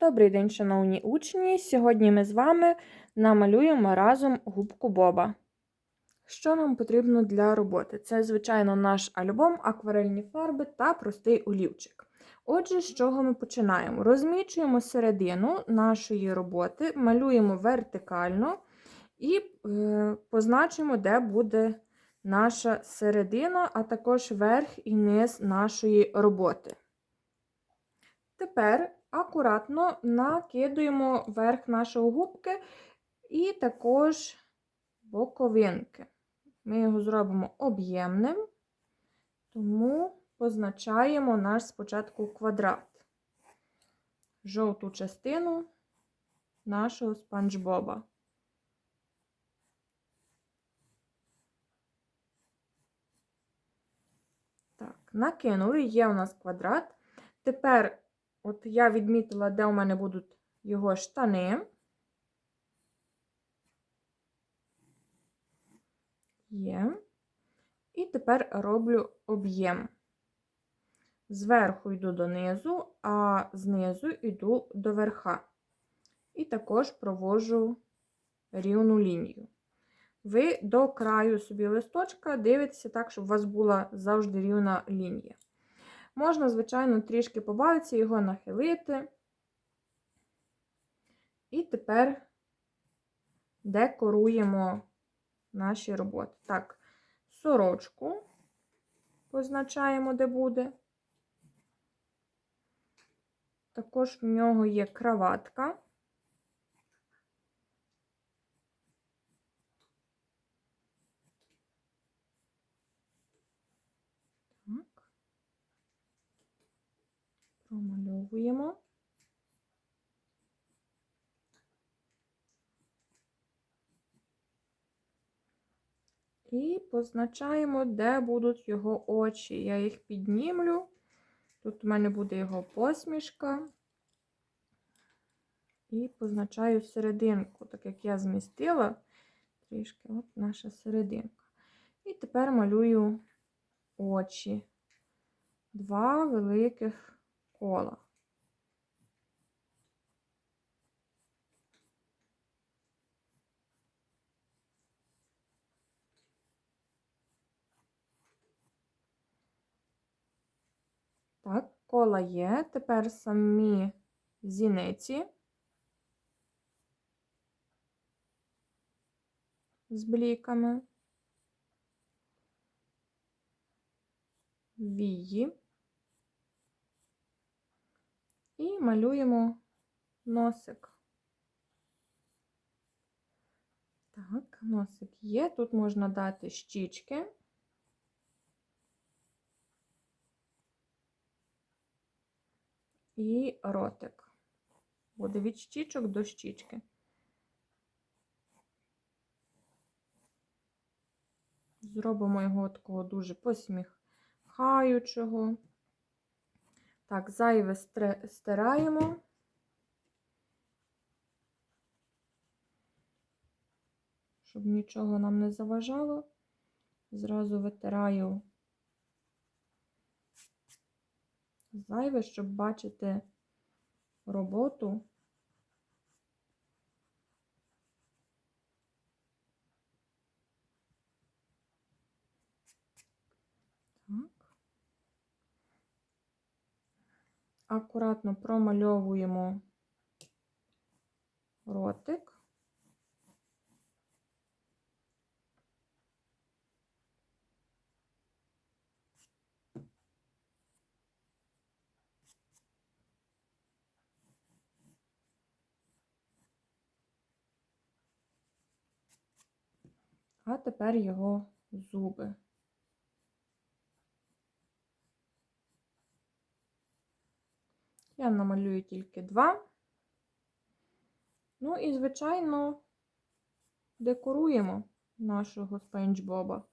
Добрий день, шановні учні! Сьогодні ми з вами намалюємо разом губку Боба. Що нам потрібно для роботи? Це, звичайно, наш альбом, акварельні фарби та простий олівчик. Отже, з чого ми починаємо? Розмічуємо середину нашої роботи, малюємо вертикально і е, позначимо, де буде наша середина, а також верх і низ нашої роботи. Тепер акуратно накидуємо верх нашої губки і також боковинки. Ми його зробимо об'ємним, тому позначаємо наш спочатку квадрат, жовту частину нашого спанч Боба. Так, накинули, є у нас квадрат. Тепер От я відмітила, де у мене будуть його штани. Є. І тепер роблю об'єм. Зверху йду донизу, а знизу йду до верха. І також провожу рівну лінію. Ви до краю собі листочка дивитеся так, щоб у вас була завжди рівна лінія. Можна, звичайно, трішки побавитися, його нахилити. І тепер декоруємо наші роботи. Так, сорочку позначаємо, де буде. Також в нього є краватка. Промальовуємо. І позначаємо, де будуть його очі. Я їх піднімлю. Тут у мене буде його посмішка. І позначаю серединку, так як я змістила трішки от наша серединка. І тепер малюю очі. Два великих кола. Так, кола є. Тепер самі зіниці з бліками, вії. І малюємо носик. Так, носик є. Тут можна дати щічки. І ротик. Буде від щічок до щічки. Зробимо його такого дуже посміхаючого. Так, зайве стираємо. Щоб нічого нам не заважало. Зразу витираю зайве, щоб бачити роботу. акуратно промальовуємо ротик. А тепер його зуби. Я намалюю тільки два. Ну і, звичайно, декоруємо нашого спенч Боба.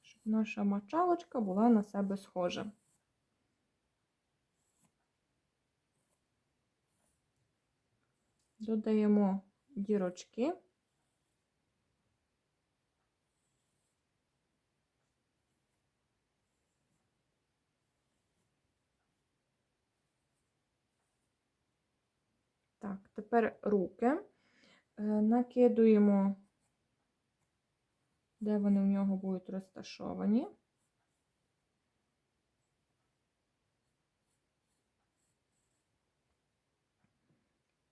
Щоб наша мочалочка була на себе схожа. додаємо дірочки. Так, тепер руки е, накидуємо, де вони в нього будуть розташовані.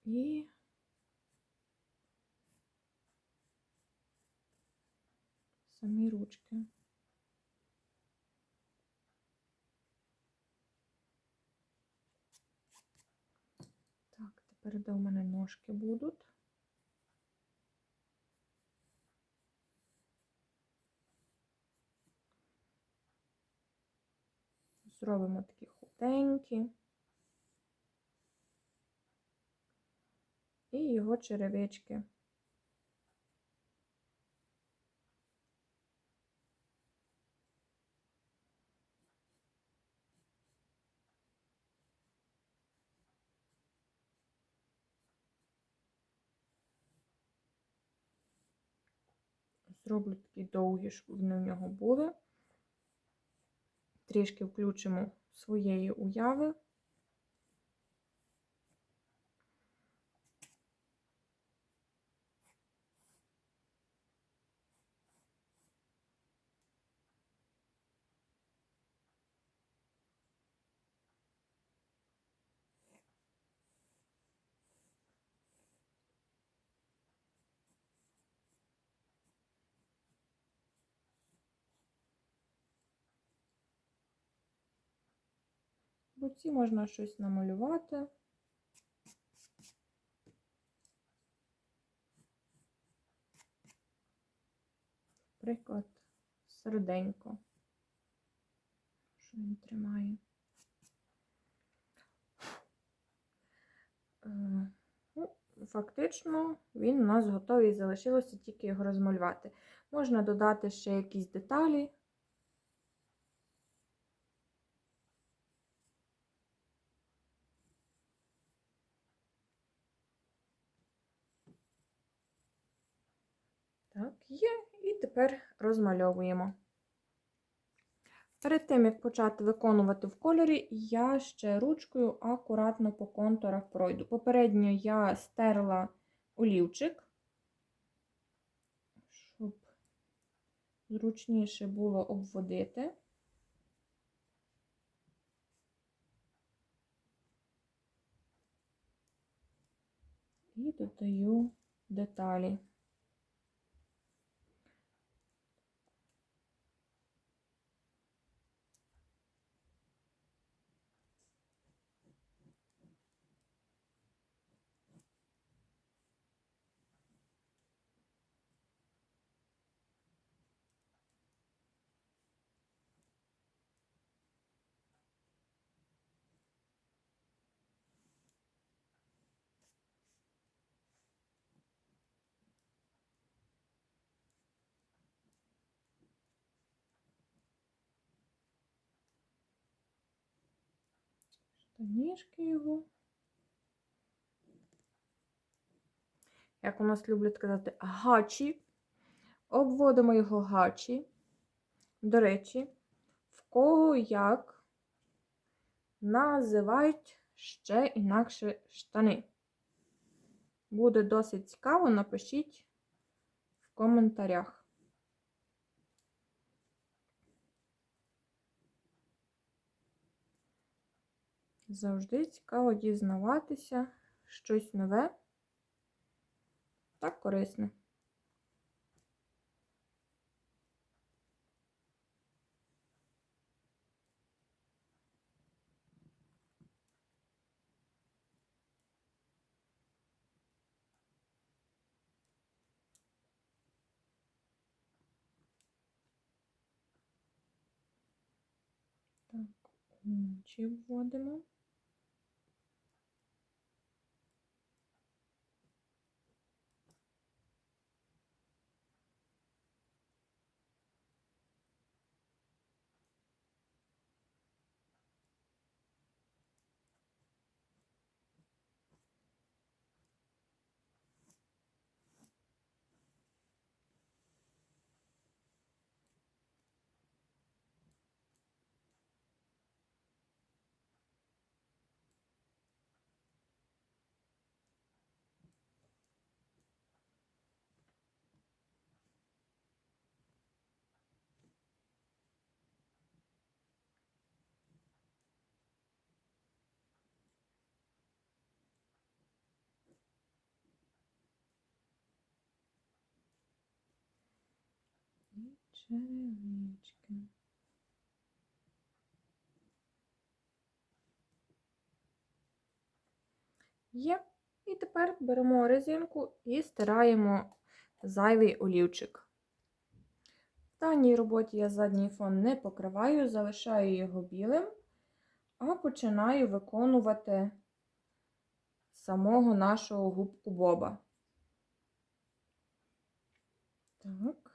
І самі ручки. Так, тепер де у мене ножки будуть. Зробимо такі худенькі. І його черевички. Зроблю такі довгі, щоб вони в нього були. Трішки включимо своєї уяви. В можна щось намалювати. Приклад, серденько, що він тримає. Е, Ну, фактично, він у нас готовий, залишилося тільки його розмалювати. Можна додати ще якісь деталі. Так, є. І тепер розмальовуємо. Перед тим, як почати виконувати в кольорі, я ще ручкою акуратно по контурах пройду. Попередньо я стерла олівчик, щоб зручніше було обводити. І додаю деталі. Штанішки його. Як у нас люблять казати, гачі. Обводимо його гачі. До речі, в кого як називають ще інакше штани. Буде досить цікаво, напишіть в коментарях. Завжди цікаво дізнаватися щось нове та корисне. Так, очі вводимо. Черевички. Є. І тепер беремо резинку і стираємо зайвий олівчик. В даній роботі я задній фон не покриваю, залишаю його білим, а починаю виконувати самого нашого губку Боба. Так.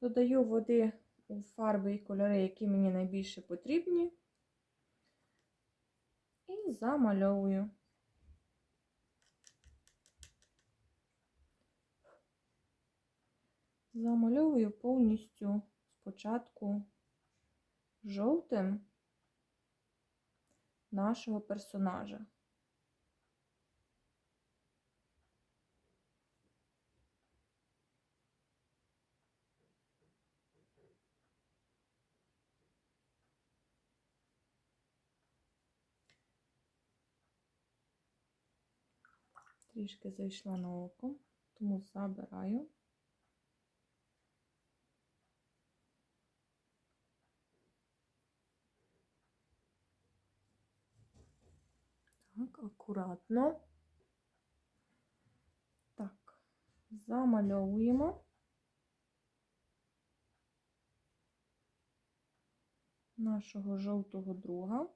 Додаю води у фарби і кольори, які мені найбільше потрібні, і замальовую. Замальовую повністю спочатку жовтим нашого персонажа. Трішки зайшла на око, тому забираю. Так, акуратно. Так, замальовуємо нашого жовтого друга.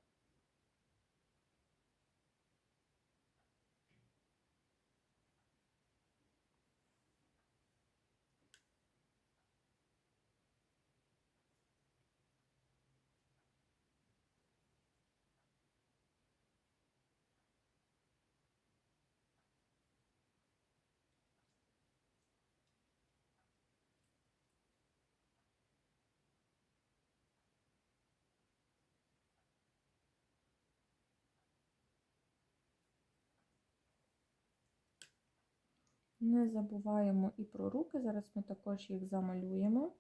Не забуваємо і про руки. Зараз ми також їх замалюємо.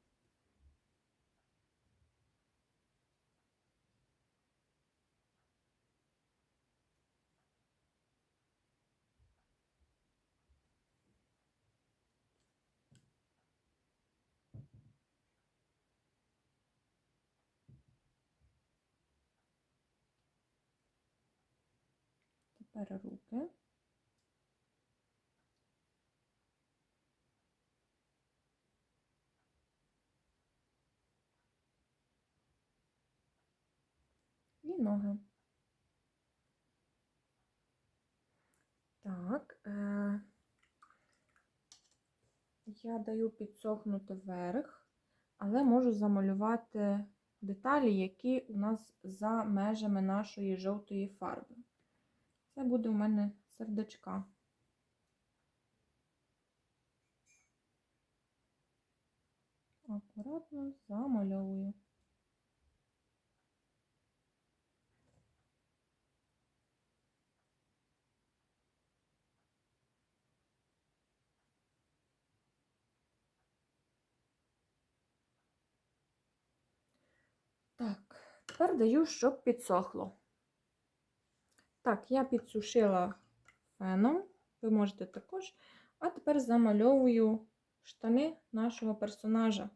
Тепер руки. І ноги. Так, е я даю підсохнути вверх, але можу замалювати деталі, які у нас за межами нашої жовтої фарби. Це буде у мене сердечка. Акуратно замальовую. Так, тепер даю, щоб підсохло. Так, я підсушила феном, ви можете також. А тепер замальовую штани нашого персонажа.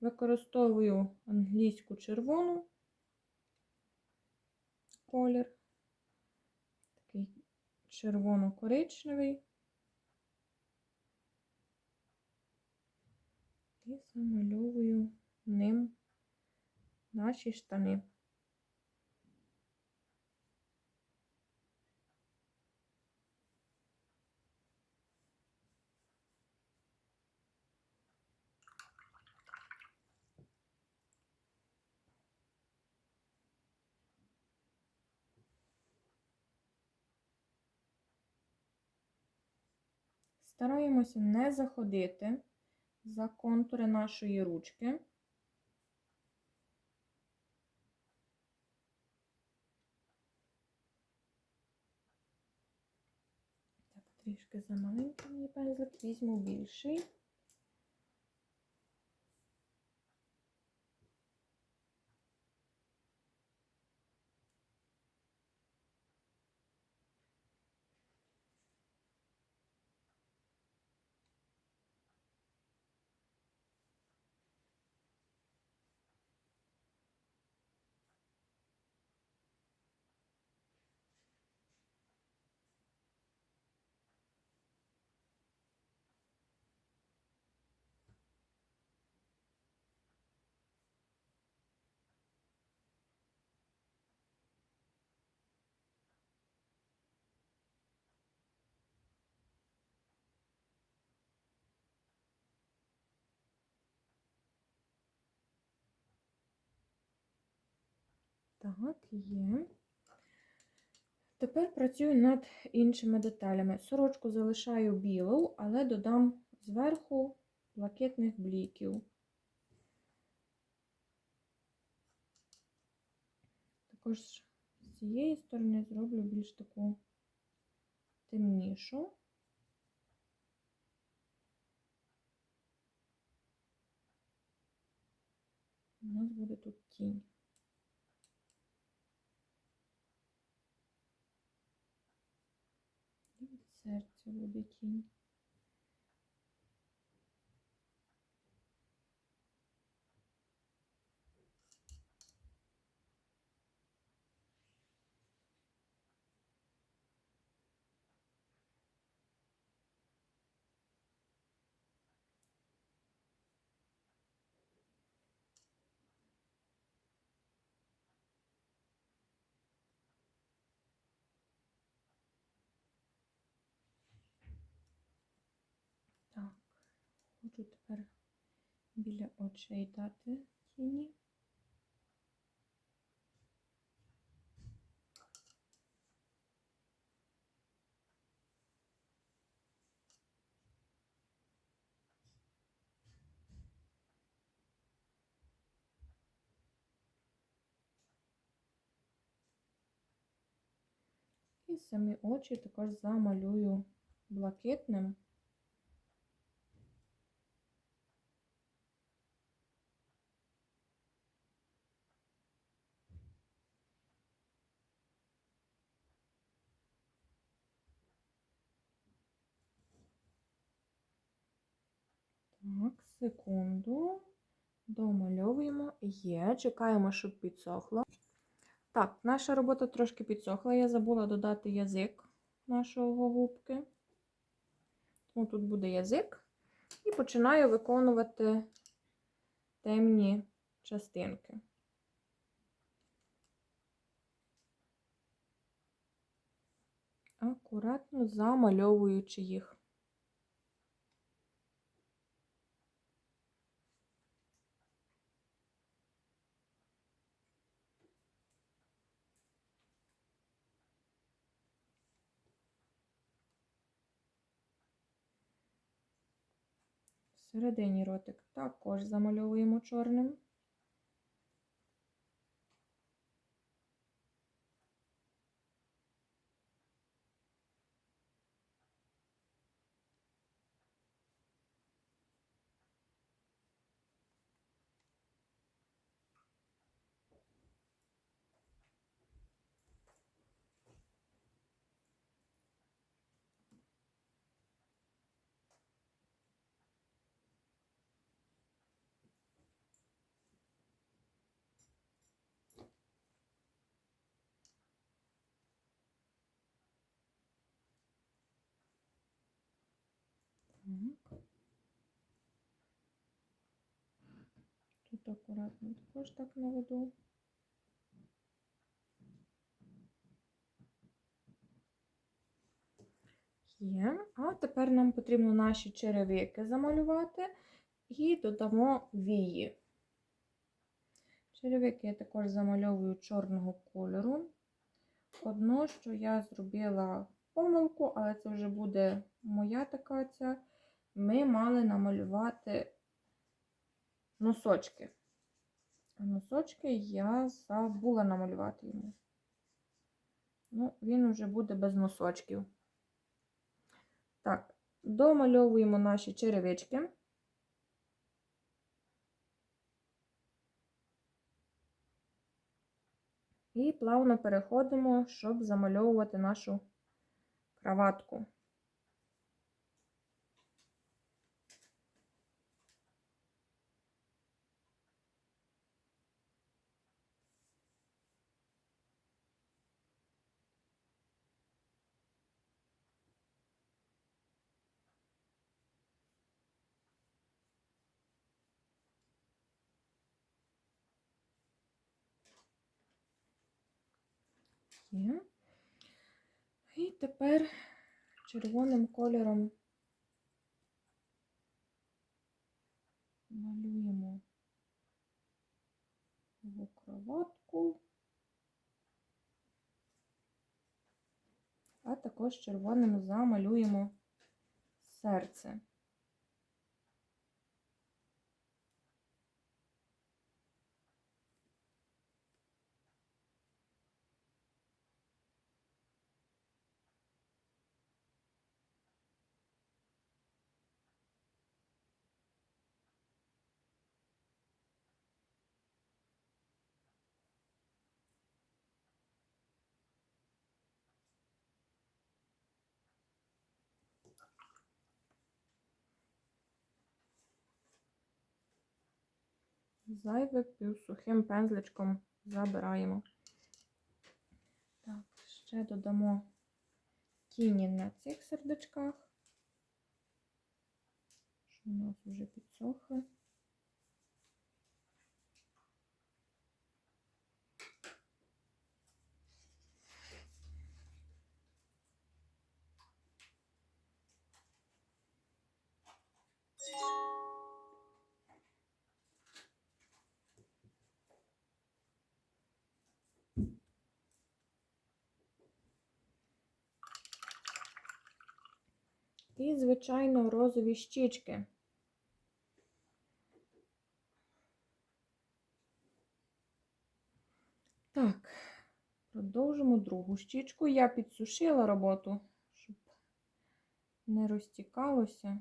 Використовую англійську червону колір, такий червоно-коричневий. І замальовую ним наші штани. Стараємося не заходити за контури нашої ручки. Так, трішки замаленький мені пензлик, візьму більший. Так, є. Тепер працюю над іншими деталями. Сорочку залишаю білу, але додам зверху блакитних бліків. Також з цієї сторони зроблю більш таку темнішу. У нас буде тут тінь. І від хочу тепер біля очей дати тіні. І самі очі також замалюю блакитним. Так, секунду. Домальовуємо. Є, чекаємо, щоб підсохло. Так, наша робота трошки підсохла. Я забула додати язик нашого губки. Тому тут буде язик. І починаю виконувати темні частинки. Акуратно замальовуючи їх. Всередині ротик також замальовуємо чорним. Тут акуратно також так наведу. Є. А тепер нам потрібно наші черевики замалювати і додамо вії. Черевики я також замальовую чорного кольору. Одно, що я зробила помилку, але це вже буде моя така ця. Ми мали намалювати носочки. А носочки я забула намалювати йому. Ну, він вже буде без носочків. Так, домальовуємо наші черевички. І плавно переходимо, щоб замальовувати нашу краватку. є. І тепер червоним кольором малюємо в кроватку, а також червоним замалюємо серце. Зайве сухим пензличком забираємо. Так, ще додамо тіні на цих сердечках, що у нас вже підсохли. Звичайно, розові щічки. Так, продовжимо другу щічку. Я підсушила роботу, щоб не розтікалося.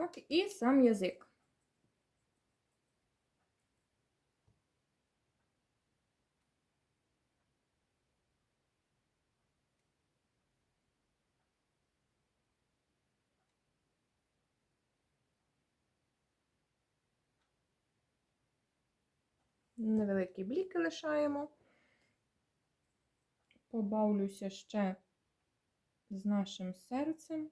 Так, і сам язик. Невеликі бліки лишаємо. Побавлюся ще з нашим серцем.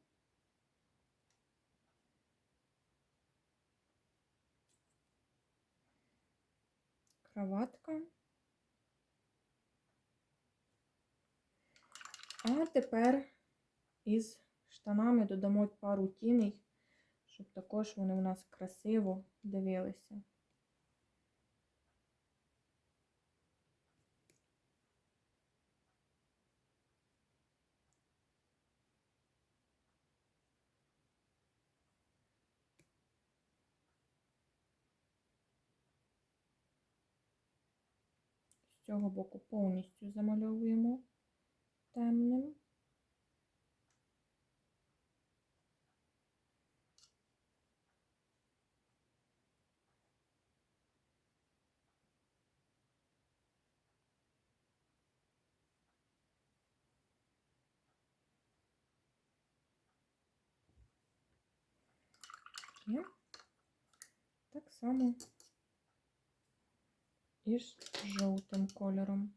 Кроватка. А тепер із штанами додамо пару тіней, щоб також вони у нас красиво дивилися. Цього боку повністю замальовуємо темним. Так само і з жовтим кольором.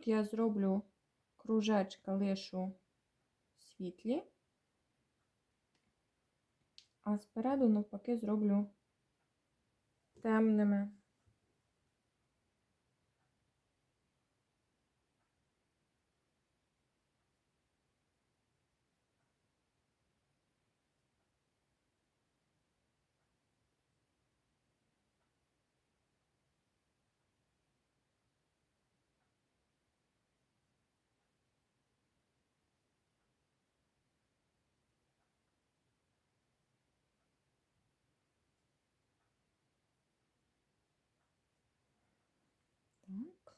Тут я зроблю кружечка лишу світлі, а спереду, навпаки, зроблю темними. Так.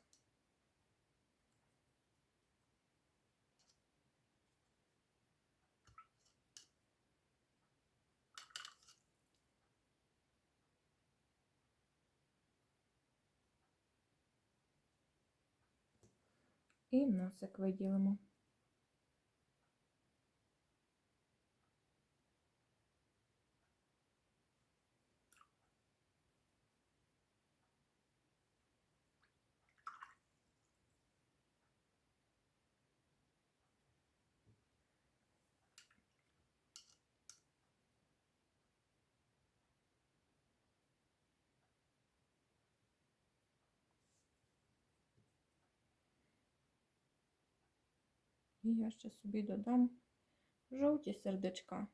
І носик виділимо. І я ще собі додам жовті сердечка.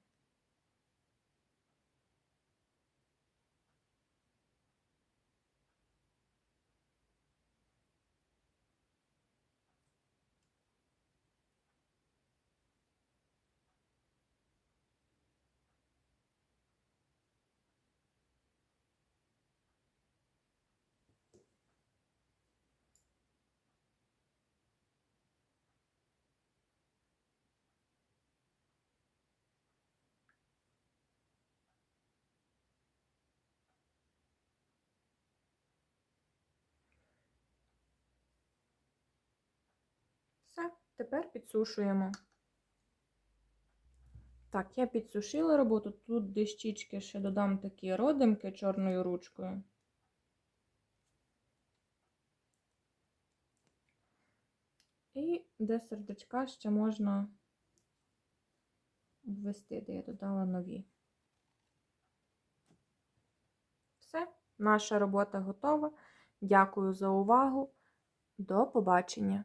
Все, тепер підсушуємо. Так, я підсушила роботу. Тут дещічки ще додам такі родимки чорною ручкою. І де сердечка ще можна обвести, де я додала нові. Все, наша робота готова. Дякую за увагу. До побачення!